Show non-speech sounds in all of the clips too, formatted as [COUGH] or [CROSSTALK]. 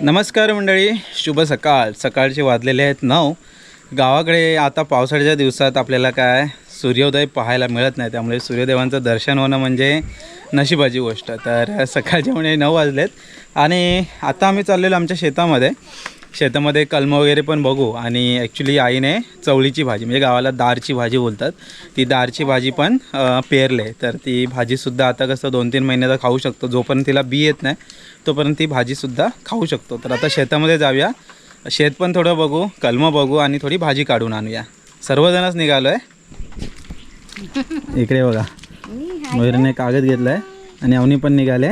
नमस्कार मंडळी शुभ सकाळ. सकाळचे वाजलेले आहेत नऊ. गावाकडे आता पावसाळ्याच्या दिवसात आपल्याला काय सूर्योदय पाहायला मिळत नाही त्यामुळे सूर्यदेवांचं दर्शन होणं म्हणजे नशिबाची गोष्ट. तर सकाळचे म्हणजे नऊ वाजलेत आणि आता आम्ही चाललेलो आमच्या शेतामध्ये. शेतामध्ये कलम वगैरे पण बघू. आणि ॲक्च्युली आईने चवळीची भाजी म्हणजे गावाला दारची भाजी बोलतात. ती दारची भाजी पण पेरले तर ती भाजीसुद्धा आता कसं दोन तीन महिन्याचा खाऊ शकतो. जोपर्यंत तिला बी येत नाही तोपर्यंत ती भाजीसुद्धा खाऊ शकतो. तर आता शेतामध्ये जाऊया. शेत पण थोडं बघू कलमं बघू आणि थोडी भाजी काढून आणूया. सर्वजणच निघालो आहे इकडे बघा. मयुरीने कागद घेतला आहे आणि अवनी पण निघाले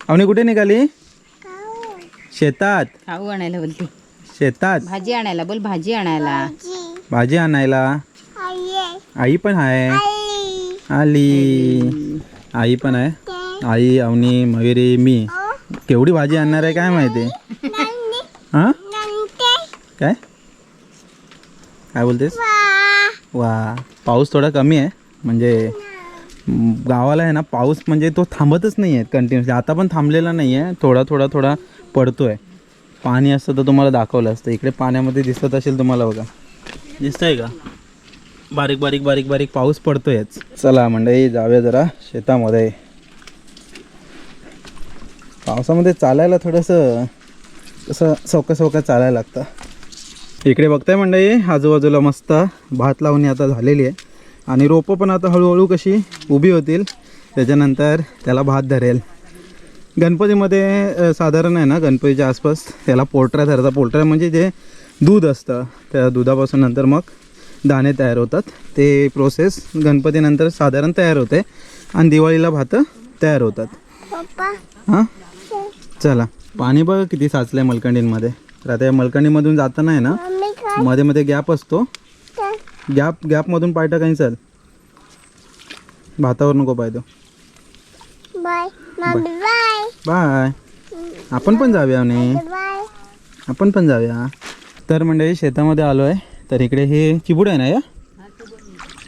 अवनी कुठे निघाली? शेतात? खाऊ आणायला बोलते. शेतात? भाजी आणायला बोल भाजी आणायला. भाजी आणायला? आई पण आहे. आली. आई पण आहे. आई अवनी मयुरी मी. केवढी भाजी आणणार आहे काय माहिती? हां? काय? काय बोलतेस? वा. पाऊस थोडा कमी आहे. म्हणजे गावाला आहे ना पाऊस म्हणजे तो थांबतच नाही आहे कंटिन्युअसली आता पण थांबलेला नाही आहे थोडा थोडा थोडा पडतो आहे पाणी असतं तर तुम्हाला दाखवलं असतं. इकडे पाण्यामध्ये दिसत असेल तुम्हाला बघा. दिसतंय का? बारीक बारीक बारीक बारीक पाऊस पडतोयच चला मंडळी जाऊया जरा शेतामध्ये. पावसामध्ये चालायला थोडंसं असं सौका सौका चालायला लागतं. इकडे बघताय मंडळी आजूबाजूला मस्त भात लावणी आता झालेली आहे. आणि रोपं पण आता हळूहळू कशी उभी होतील त्याच्यानंतर त्याला भात धरेल. गणपतीमध्ये साधारण आहे ना गणपतीच्या आसपास त्याला पोल्ट्रा धरतात. पोल्ट्रा म्हणजे जे दूध असतं त्या दुधापासून नंतर मग दाणे तयार होतात. ते प्रोसेस गणपतीनंतर साधारण तयार होते आणि दिवाळीला भातं तयार होतात. हां? चला. पाणी बघा किती साचलं आहे मलकंडींमध्ये. तर आता या मलकंडीमधून जाताना आहे ना मध्ये मध्ये गॅप असतो. गॅप गॅपमधून पाय टाकायचं. चल. भातावर नको पाय तो. बाय. बाय. बाय. आपण पण जाऊया नाही बाय आपण पण जाऊया. तर मंडळी शेतामध्ये आलो आहे तर इकडे हे चिबूड आहे ना या?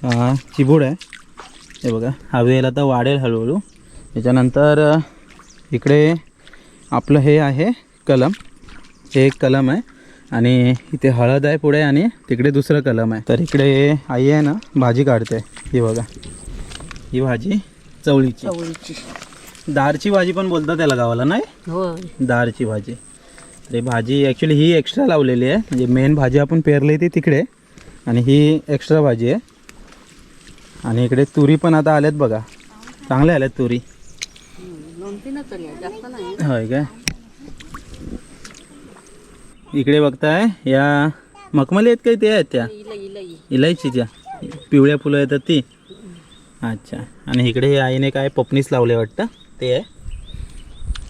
हा चिबूड आहे. हे बघा हा वेल आता वाढेल हळूहळू. त्याच्यानंतर इकडे आपलं हे आहे कलम. हे एक कलम आहे. आणि इथे हळद आहे पुढे आणि तिकडे दुसरं कलम आहे. तर इकडे आई आहे ना भाजी काढते. ही बघा. ही भाजी चवळीची. चवळीची. दारची भाजी पण बोलतात त्याला गावाला नाही? हो. दारची भाजी. ते भाजी ॲक्च्युली ही एक्स्ट्रा लावलेली आहे. म्हणजे मेन भाजी आपण पेरली ती तिकडे. आणि ही एक्स्ट्रा भाजी आहे. आणि इकडे तुरी पण आता आल्यात बघा. चांगल्या आल्यात तुरी. होय काय? इकडे बघताय या मखमली आहेत काही ते आहेत त्या. इलायचीच्या पिवळ्या फुलं येतात ती. अच्छा. आणि इकडे हे आईने काय पपनीस लावले वाटतं? ते आहे.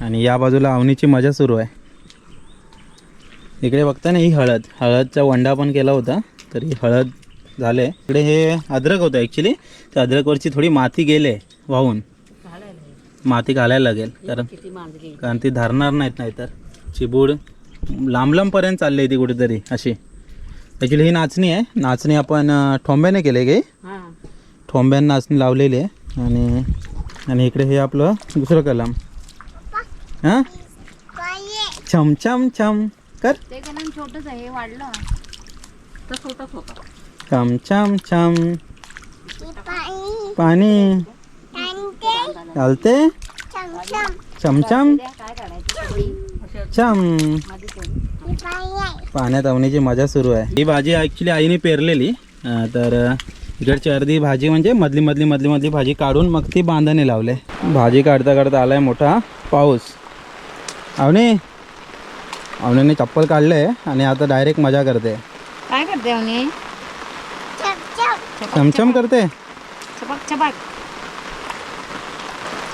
आणि या बाजूला अवनीची मजा सुरू आहे. इकडे बघता ना ही हळद. हळदचा वंडा पण केला होता तर ही हळद झाले. इकडे हे अद्रक होतं ॲक्च्युली त्या अद्रकवरची थोडी माती गेले वाहून. माती घालायला लागेल कारण कारण ती धरणार नाहीत नाहीतर. चिबूड लांब लांबपर्यंत चालली आहे ती कुठेतरी अशी. ॲक्च्युली ही नाचणी आहे. नाचणी आपण ठोंब्याने केले काही ठोंब्यानं नाचणी लावलेली आहे. आणि आणि इकडे हे आपलं दुसरं कलम. हां? छम छम छम. कर. ते कलम छोटच आहे वाढलं. तर छोटच होतं छम छम छम. पाणी. चालते? चमचम बाय पाण्यात अवनीची मजा सुरू आहे. ही भाजी ॲक्च्युली आईने पेरलेली. तर इकडची अर्धी भाजी म्हणजे मधली मधली मधली मधली भाजी काढून मग ती बांधाने लावले. भाजी काढता काढता आलाय मोठा पाऊस. अवनी अवनीने चप्पल काढले आणि आता डायरेक्ट मजा करते. काय करते चमचम. चमचम करते?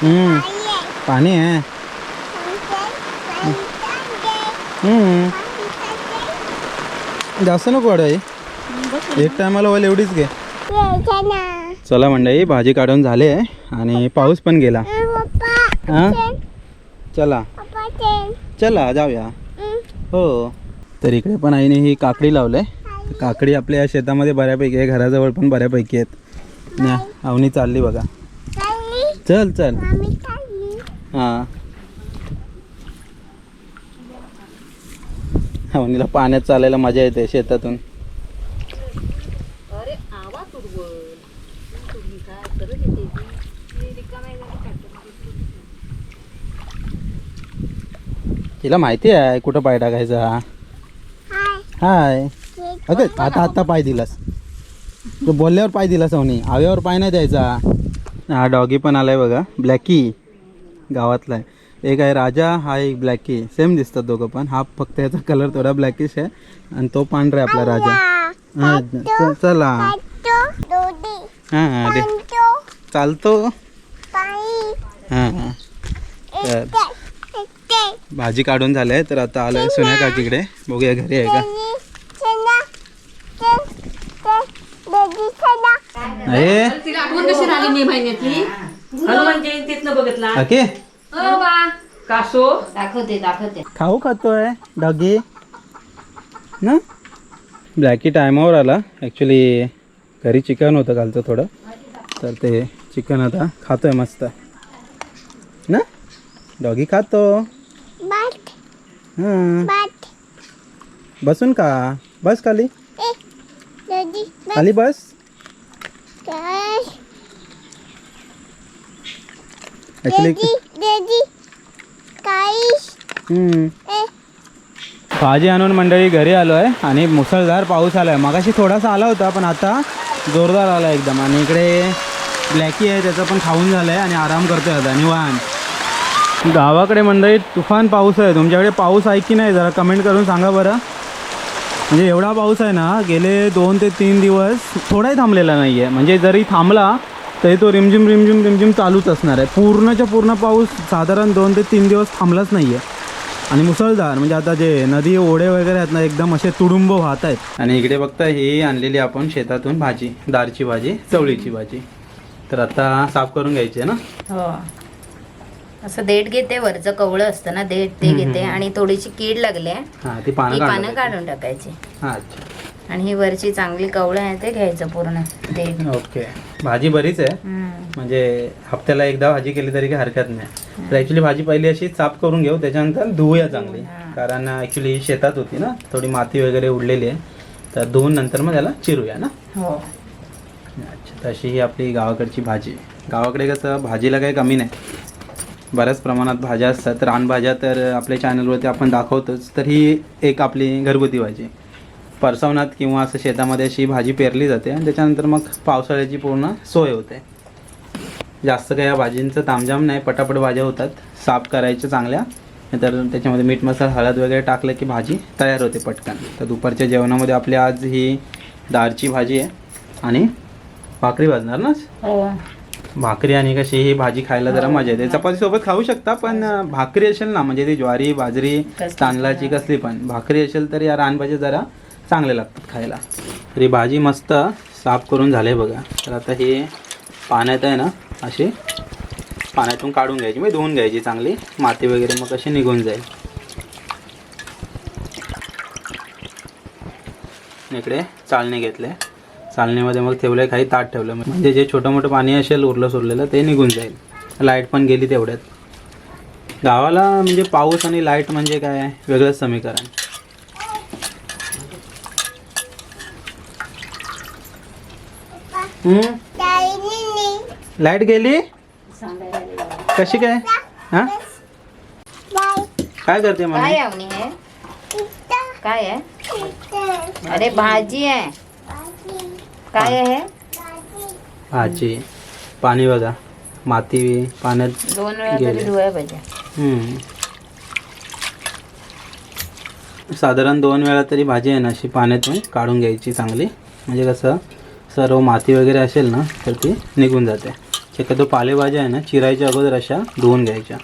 हम्म, पाणी आहे. हम्म, जास्त नको वाढ एक टायमाला होईल एवढीच घे. चला मंडळी भाजी काढून झाले आहे आणि पाऊस पण गेला. हां? चला. चला जाऊया. हो. तर इकडे पण आईने ही काकडी लावले काकडी आपल्या या शेतामध्ये बऱ्यापैकी आहे घराजवळ पण बऱ्यापैकी आहेत. न्या, अवनी चालली बघा. चल चल. हां. अवनीला पाण्यात चालायला मजा येते शेतातून. आवाज तुम्ही काय करत येते तिला माहिती आहे कुठं पाय टाकायचा हाय. अगं आता आता पाय दिलास. तू बोलल्यावर पाय दिलास अवनी आव्यावर पाय नाही द्यायचा. हा डॉगी पण आलाय बघा. ब्लॅकी. गावातला आहे. एक आहे राजा हा एक ब्लॅकी. सेम दिसतात दोघं पण. हा फक्त याचा कलर थोडा ब्लॅकिश आहे. आणि तो पांढरा आहे आपला राजा. हा, चला. हा दे. चालतो. हा तर भाजी काढून झालंय तर आता आलोय सुन्या काकीकडे. बघूया घरी आहे का? दाखवते खाऊ खातोय डॉगी ना? ब्लॅकी टायमावर आला. ॲक्च्युली घरी चिकन होतं कालचं थोडं. तर ते चिकन आता खातोय मस्त. ना? डॉगी खातो. हां. बसून का? बस खाली. खाली बस. ॲक्च्युली भाजी आणून मंडळी घरी आलो आहे आणि मुसळधार पाऊस आला आहे मगाशी थोडासा आला होता पण आता जोरदार आला एकदम. आणि इकडे ब्लॅकी आहे त्याचं पण खाऊन झालं आहे आणि आराम करतो आहे आता निवान गावाकडे मंडळी तुफान पाऊस आहे. तुमच्याकडे पाऊस आहे की नाही? जरा कमेंट करून सांगा बरं. म्हणजे एवढा पाऊस आहे ना गेले दोन ते तीन दिवस थोडाही थांबलेला नाही आहे म्हणजे जरी थांबला तरी तो रिमझिम रिमझिम रिमझिम चालूच असणार आहे. पूर्णच्या पूर्ण पाऊस साधारण दोन ते तीन दिवस थांबलाच नाही आहे आणि मुसळधार म्हणजे आता जे नदी ओढे वगैरे आहेत ना एकदम असे तुडुंब वाहत आहेत. आणि इकडे बघता ही आणलेली आपण शेतातून भाजी दारची भाजी चवळीची भाजी. तर आता साफ करून घ्यायची आहे ना? हो. असं देठ घेते वरचं कवळं असतं ना देठ ते घेते आणि थोडीशी कीड लागली आहे हां ती पानं काढून टाकायची. हां अच्छा. आणि ही वरची चांगली कवळं आहे ते घ्यायचं पूर्ण देठ. ओके. भाजी बरीच आहे. म्हणजे हप्त्याला एकदा भाजी केली तरी काही हरकत नाही. तर ॲक्च्युली भाजी पहिली अशी साफ करून घेऊ त्याच्यानंतर धुवूया चांगली. कारण ॲक्च्युली शेतात होती ना थोडी माती वगैरे उडलेली आहे. तर धुवून नंतर मग त्याला चिरूया ना? हो. अच्छा तशी ही आपली गावाकडची भाजी. गावाकडे कसं भाजीला काही कमी नाही. बऱ्याच प्रमाणात भाज्या असतात. रानभाज्या तर आपल्या चॅनलवरती आपण दाखवतोच. तर ही एक आपली घरगुती भाजी. परसवनात किंवा असं शेतामध्ये अशी भाजी पेरली जाते आणि त्याच्यानंतर मग पावसाळ्याची पूर्ण सोय होते. जास्त काही या भाजींचं तामजाम नाही. पटापट भाज्या होतात. साफ करायच्या चांगल्या. तर त्याच्यामध्ये मीठ मसाला हळद वगैरे टाकलं की भाजी तयार होते पटकन. तर दुपारच्या जेवणामध्ये आपली आज ही दारची भाजी आहे. आणि भाकरी भाजणार ना? हो. भाकरी आणि कशी ही भाजी खायला जरा मजा येते. चपाती सोबत खाऊ शकता पण अं, भाकरी असेल ना म्हणजे ती ज्वारी बाजरी तांदळाची कसली पण. भाकरी असेल तर या रानभाज्या जरा चांगले लागतात खायला. तर ही भाजी मस्त साफ करून झाले बघा. तर आता हे पाण्यात आहे ना अशी पाण्यातून काढून घ्यायची म्हणजे धुवून घ्यायची चांगली. माती वगैरे मग अशी निघून जाईल. इकडे चालणे घेतले. चालणीमध्ये मग ठेवलं काही ताट ठेवलं म्हणजे जे छोटं मोठं पाणी असेल उरलं सुरलेलं ते निघून जाईल. लाइट पण गेली तेवढ्यात. गावाला म्हणजे पाऊस आणि लाइट म्हणजे काय? वेगळंच समीकरण. लाइट गेली? कशी काय? हा? काय करते मला काय आहे? अरे भाजी आहे. भाजी काय आहे? पाणी बघा. माती पाण्यात दोन वेळा तरी. धुवाय पाहिजे. हम्म. साधारण दोन वेळा तरी भाजी आहे ना अशी पाण्यातून काढून घ्यायची चांगली. म्हणजे कसं सर्व माती वगैरे असेल ना तर ती निघून जाते. शक्यतो पालेभाज्या आहे ना चिरायच्या अगोदर अशा धुवून घ्यायच्या.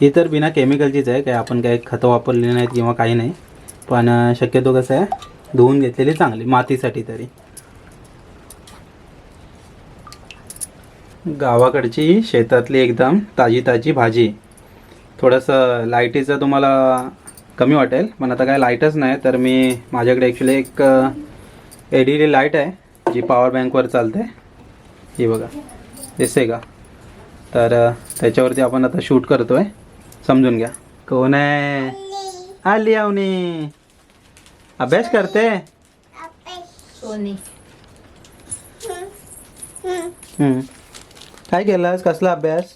ही तर बिना केमिकलचीच आहे काय आपण काही खतं वापरलेली नाहीत किंवा काही नाही. पण शक्यतो कसं आहे धुवून घेतलेली चांगली मातीसाठी तरी. गावाकडची शेतातली एकदम ताजी ताजी भाजी. थोडंसं लाईटीचं तुम्हाला कमी वाटेल पण आता काय लाईटच नाही तर मी माझ्याकडे ॲक्च्युली एक एल ई डी लाइट आहे जी पॉवर बँकवर चालते. ही बघा दिसते का? तर त्याच्यावरती आपण आता शूट करतो आहे समजून घ्या. कोण आहे? आली आवनी अभ्यास करते? अपेस सोनी. हम्म. काय केलास? कसला अभ्यास?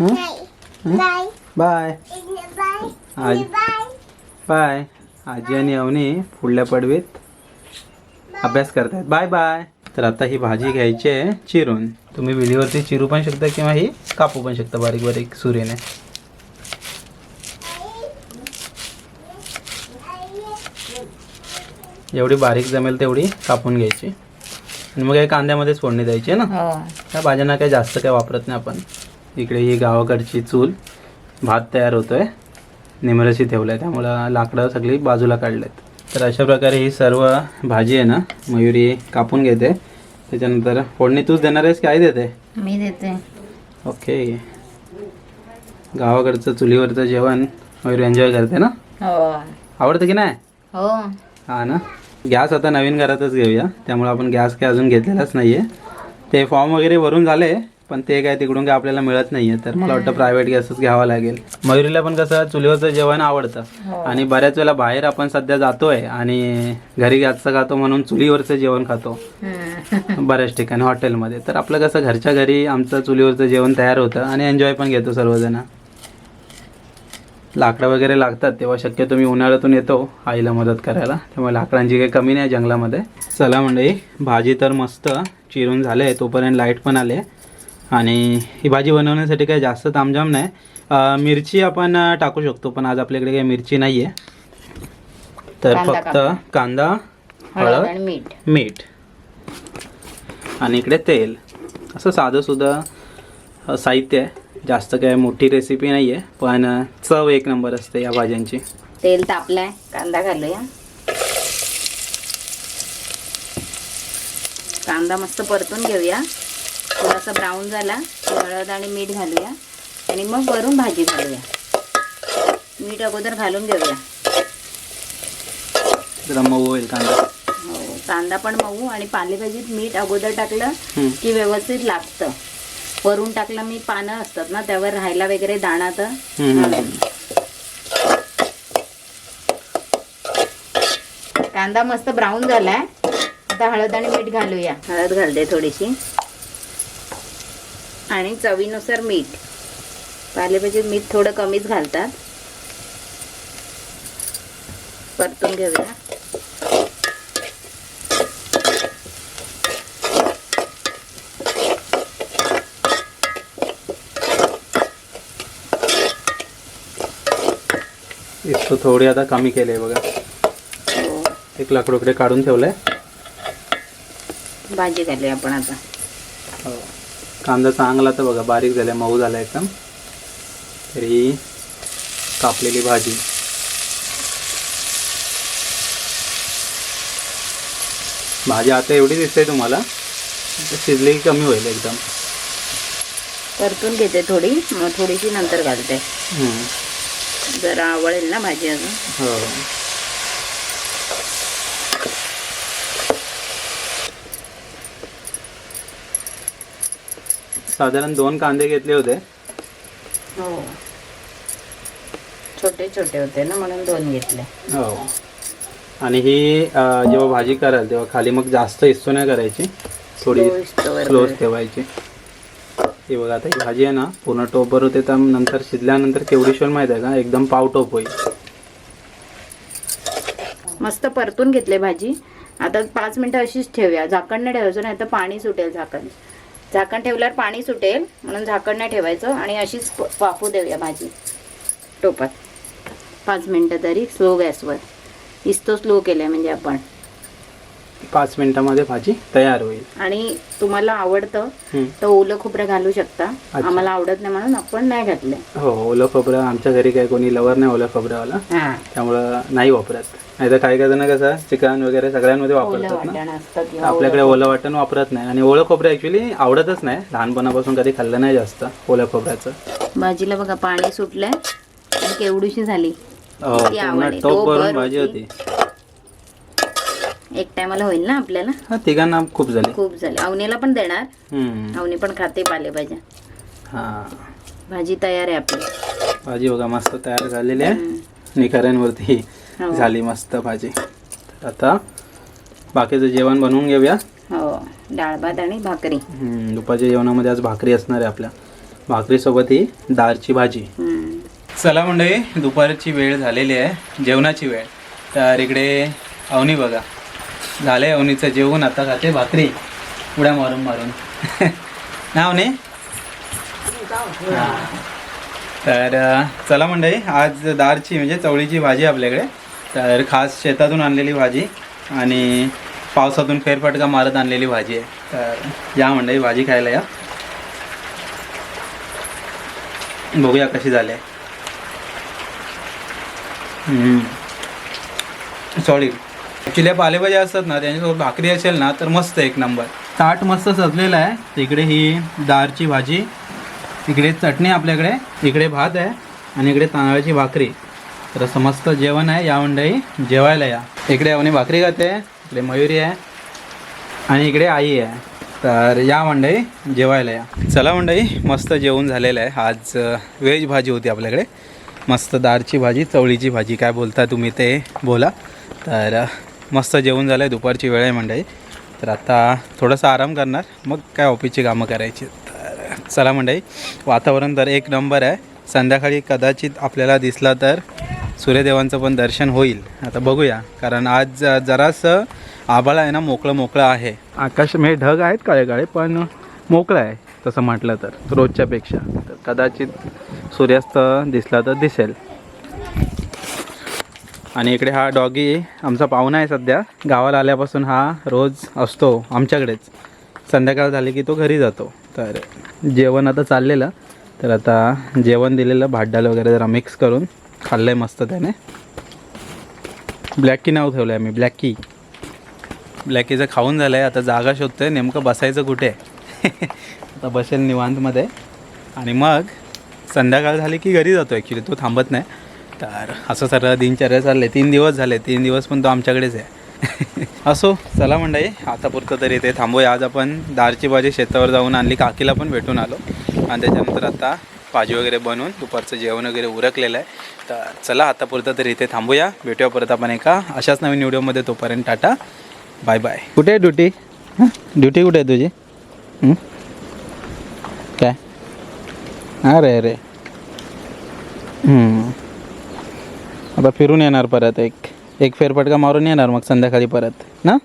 हं? Bye bye. बाय बाय आज बाय. बाय आजी आणि अवनी पुढल्या पडवीत अभ्यास करतायत बाय बाय. तर आता ही भाजी घ्यायची आहे चिरून. तुम्ही विलीवरती चिरू पण शकता किंवा ही कापू पण शकता बारीक बारीक सुरीने. एवढी बारीक जमेल तेवढी कापून घ्यायची. आणि मग हे कांद्यामध्येच फोडणी द्यायची ना? हो. त्या भाज्यांना काही जास्त काही वापरत नाही आपण. इकडे ही गावाकडची चूल भात तयार होतोय. निमरशी ठेवलं आहे त्यामुळं लाकडं सगळी बाजूला काढलेत. तर अशा प्रकारे ही सर्व भाजी आहे ना मयुरी कापून घेते. त्याच्यानंतर फोडणी तूच देणार आहेस की आई देते? मी देते. ओके. गावाकडचं चुलीवरचं जेवण मयुरी एन्जॉय करते ना? हो. आवडतं की नाही? हो. हा ना. गॅस आता नवीन घरातच घेऊया. त्यामुळे आपण गॅस काय अजून घेतलेलाच नाही आहे ते फॉर्म वगैरे भरून झाले पण ते काय तिकडून काय आपल्याला मिळत नाही आहे तर मला वाटतं प्रायव्हेट गॅसच घ्यावा लागेल. मयुरीला पण कसं चुलीवरचं जेवण आवडतं. आणि बऱ्याच वेळेला बाहेर आपण सध्या जातोय आणि घरी गॅसचं खातो म्हणून चुलीवरचं जेवण खातो. बऱ्याच ठिकाणी हॉटेलमध्ये. तर आपलं कसं घरच्या घरी आमचं चुलीवरचं जेवण तयार होतं आणि एन्जॉय पण घेतो सर्वजण. लाकडं वगैरे लागतात तेव्हा शक्यतो मी उन्हाळ्यातून येतो आईला मदत करायला. त्यामुळे लाकडांची काही कमी नाही जंगलामध्ये. चला मंडळी भाजी तर मस्त चिरून झाले तोपर्यंत लाइट पण आले आणि ही भाजी बनवण्यासाठी काही जास्त तामझाम नाही. मिरची आपण टाकू शकतो पण आज आपल्याकडे काही मिरची नाही आहे तर फक्त. कांदा हळद मीठ. मीठ. आणि इकडे तेल. असं साधंसुद्धा अ, साहित्य आहे. जास्त काय मोठी रेसिपी नाही आहे पण चव एक नंबर असते या भाज्यांची. तेल तापलाय कांदा घालूया. कांदा मस्त परतून घेऊया. थोडासा ब्राऊन झाला हळद आणि मीठ घालूया. आणि मग वरून भाजी घालूया. मीठ अगोदर घालून घेऊया. जरा मऊ होईल कांदा. हो कांदा पण मऊ आणि पालेभाजीत मीठ अगोदर टाकलं. की व्यवस्थित लागतं. वरून टाकलं मी पानं असतात ना त्यावर राहायला वगैरे दाणा तर. कांदा मस्त ब्राऊन झालाय. आता हळद आणि मीठ घालूया. हळद घालते थोडीशी. आणि चवीनुसार मीठ. पालेभाजीत मीठ थोडं कमीच घालतात. परतून घेऊया. इतकं थोडी आता कमी केले बघा. एक लाकूड इकडे काढून ठेवलंय. भाजी घालूया आपण आता. हो. कांदा चांगला तर बघा बारीक झालाय मऊ झाला एकदम. तर ही कापलेली भाजी. भाजी आता एवढी दिसते तुम्हाला शिजली की कमी होईल एकदम. परतून घेते थोडी मग थोडीशी नंतर घालते. जरा आवडेल ना भाजी अजून? हो. साधारण दोन कांदे घेतले होते. हो. छोटे छोटे होते ना म्हणून दोन घेतले. हो. आणि ही जेव्हा भाजी कराल तेव्हा खाली मग जास्त हिस्सो नाही करायची. थोडी कर. ठेवायची. हे बघा आता ही भाजी आहे ना पूर्ण टोपर होते तर नंतर शिजल्यानंतर केवढी शिवण माहिती आहे का? एकदम पाव टोप होईल. मस्त परतून घेतले भाजी. आता पाच मिनिटं अशीच ठेवूया. झाकण नाही ठेवायचं नाही तर पाणी सुटेल झाकण. झाकण ठेवल्यावर पाणी सुटेल म्हणून झाकण नाही ठेवायचं आणि अशीच वाफू देऊया भाजी. टोपात. पाच मिनिटं तरी स्लो गॅसवर. इस्तो स्लो केलं म्हणजे आपण. पाच मिनिटामध्ये भाजी तयार होईल. आणि तुम्हाला आवडतं. तर ओलं खोबरं घालू शकता. आम्हाला आवडत नाही म्हणून आपण नाही घातलं. हो ओलं खोबरं आमच्या घरी काही कोणी लवर नाही ओलं खोबऱ्यावाला. हां. त्यामुळं नाही वापरत. नाही तर काही काही जण कसं चिकन वगैरे सगळ्यांमध्ये ओलं वापरतात ना. आपल्याकडे ओलं वाटण वापरत नाही. आणि ओलं खोबरं ॲक्च्युली आवडतच नाही. लहानपणापासून कधी खाल्लं नाही जास्त ओल्या खोबऱ्याचं. भाजीला बघा पाणी सुटलंय. केवढीशी झाली. हो. टोप भरून भर भाजी होती. एक टायमाला होईल ना आपल्याला? हा तिघांना खूप झाली. खूप झाले. अवनीला पण देणार. हम्म. अवनी पण खाते पालेभाज्या हा. भाजी तयार आहे आपली. भाजी बघा मस्त तयार झालेली आहे. निखाऱ्यांवरती हो. झाली मस्त भाजी. तर आता बाकीचं जेवण बनवून घेऊया. हो. डाळ भात आणि भाकरी. हम्म, दुपारच्या जेवणामध्ये आज भाकरी असणार आहे आपल्या. भाकरीसोबत ही डाळची भाजी. हम्म. चला मंडळी दुपारची वेळ झालेली आहे. जेवणाची वेळ. तर इकडे अवनी बघा. झालंय अवनीचं जेवण आता खाते भाकरी. उड्या मारून मारून. [LAUGHS] नाव नाही तर चला मंडळी आज दारची म्हणजे चवळीची भाजी आपल्याकडे. तर खास शेतातून आणलेली भाजी आणि पावसातून फेरफटका मारत आणलेली भाजी आहे. तर या मंडळी भाजी खायला या. बघूया कशी झाली आहे. सॉरी. ॲक्च्युली पालेभाज्या असतात ना त्यांच्यासोबत भाकरी असेल ना तर मस्त एक नंबर ताट मस्त सजलेलं आहे. तिकडे इकडे ही दारची भाजी इकडे चटणी आपल्याकडे इकडे भात आहे आणि इकडे तांदळाची भाकरी. तर असं मस्त जेवण आहे या मंडळी. जेवायला या. इकडे अवनी भाकरी खाते इकडे मयुरी आहे आणि इकडे आई आहे. तर या मंडळी जेवायला या. चला मंडळी मस्त जेवण झालेलं आहे. आज व्हेज भाजी होती आपल्याकडे. मस्त दारची भाजी चवळीची भाजी काय बोलता तुम्ही ते? बोला. तर मस्त जेवण झालं आहे दुपारची वेळ आहे मंडळी. तर आता थोडासा आराम करणार. मग काय ऑफिसची कामं करायची. तर चला मंडळी वातावरण तर एक नंबर आहे. संध्याकाळी कदाचित आपल्याला दिसला तर सूर्यदेवांचं पण दर्शन होईल. आता बघूया. कारण आज जरासं आभाळ आहे ना मोकळं मोकळं आहे. आकाश म्हणजे ढग आहेत काळे काळे पण मोकळं आहे तसं म्हटलं तर रोजच्यापेक्षा. तर कदाचित सूर्यास्त दिसला तर दिसेल. आणि इकडे हा डॉगी आमचा पाहुणा आहे सध्या. गावाला आल्यापासून हा रोज असतो आमच्याकडेच. संध्याकाळ झाली की तो घरी जातो. तर जेवण आता चाललेलं. तर आता जेवण दिलेलं भात वगैरे जरा मिक्स करून खाल्लं आहे मस्त त्याने. ब्लॅकी नाव ठेवलं आहे मी ब्लॅकी ब्लॅकीचं खाऊन झालं आहे आता जागा शोधतो आहे नेमकं बसायचं कुठे? [LAUGHS] आता बसेल निवांतमध्ये. आणि मग संध्याकाळ झाली की घरी जातो ॲक्च्युली तो थांबत नाही. तर असं सर्व दिनचर्या चालले तीन दिवस झाले तीन दिवस पण तो आमच्याकडेच आहे. [LAUGHS] असो चला मंडळी आता पुरतं तरी इथे थांबूया. आज आपण दारची भाजी शेतावर जाऊन आणली. काकीला पण भेटून आलो. आणि त्याच्यानंतर आता भाजी वगैरे बनवून दुपारचं जेवण वगैरे उरकलेलं आहे. तर चला आता पुरतं तरी इथे थांबूया. भेटूया परत आपण एका अशाच नवीन व्हिडिओमध्ये. तोपर्यंत टाटा. Bye bye. कुठे आहे ड्युटी? ड्युटी कुठे आहे तुझी? हं? काय? अरे अरे. आता फिरून येणार परत एक एक फेरफटका मारून येणार मग संध्याकाळी परत ना?